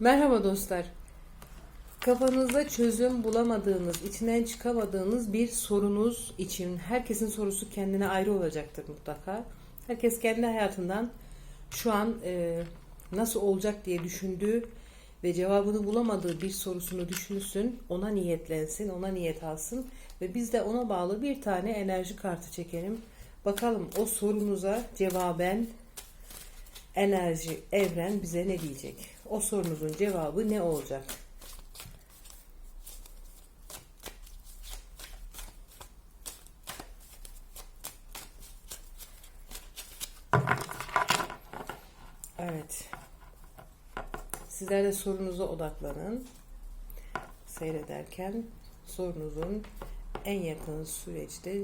Merhaba dostlar. Kafanızda çözüm bulamadığınız, içinden çıkamadığınız bir sorunuz için herkesin sorusu kendine ayrı olacaktır mutlaka. Herkes kendi hayatından şu an e, nasıl olacak diye düşündüğü ve cevabını bulamadığı bir sorusunu düşünsün, ona niyetlensin, ona niyet alsın ve biz de ona bağlı bir tane enerji kartı çekelim. Bakalım o sorunuza cevaben enerji, evren bize ne diyecek? O sorunuzun cevabı ne olacak? Evet. Sizler de sorunuza odaklanın. Seyrederken sorunuzun en yakın süreçte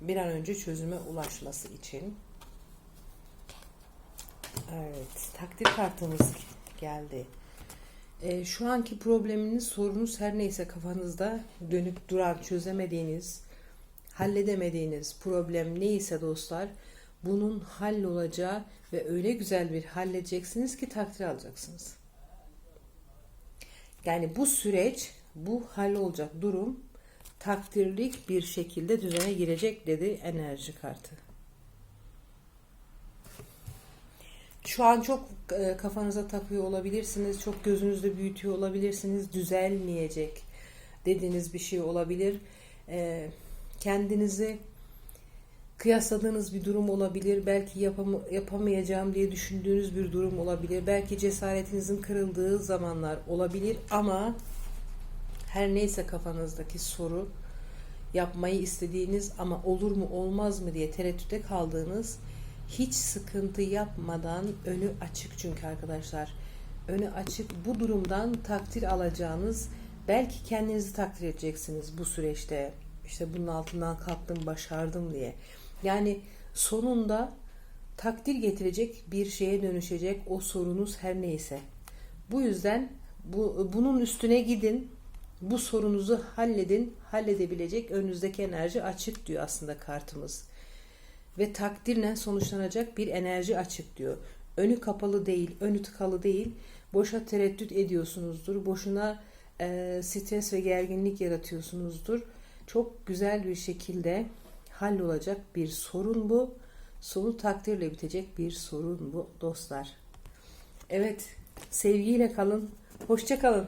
bir an önce çözüme ulaşması için Evet, takdir kartımız geldi. Ee, şu anki probleminiz, sorunuz her neyse kafanızda dönüp duran, çözemediğiniz, halledemediğiniz problem neyse dostlar, bunun hallolacağı ve öyle güzel bir halledeceksiniz ki takdir alacaksınız. Yani bu süreç, bu hallolacak durum takdirlik bir şekilde düzene girecek dedi enerji kartı. Şu an çok e, kafanıza takıyor olabilirsiniz, çok gözünüzde büyütüyor olabilirsiniz, düzelmeyecek dediğiniz bir şey olabilir. E, kendinizi kıyasladığınız bir durum olabilir, belki yapam- yapamayacağım diye düşündüğünüz bir durum olabilir, belki cesaretinizin kırıldığı zamanlar olabilir ama her neyse kafanızdaki soru yapmayı istediğiniz ama olur mu olmaz mı diye tereddütte kaldığınız hiç sıkıntı yapmadan önü açık çünkü arkadaşlar. Önü açık bu durumdan takdir alacağınız belki kendinizi takdir edeceksiniz bu süreçte. İşte bunun altından kalktım, başardım diye. Yani sonunda takdir getirecek bir şeye dönüşecek o sorunuz her neyse. Bu yüzden bu bunun üstüne gidin. Bu sorunuzu halledin. Halledebilecek önünüzdeki enerji açık diyor aslında kartımız ve takdirle sonuçlanacak bir enerji açık diyor. Önü kapalı değil, önü tıkalı değil. Boşa tereddüt ediyorsunuzdur. Boşuna e, stres ve gerginlik yaratıyorsunuzdur. Çok güzel bir şekilde hallolacak bir sorun bu. Sonu takdirle bitecek bir sorun bu dostlar. Evet, sevgiyle kalın. Hoşça kalın.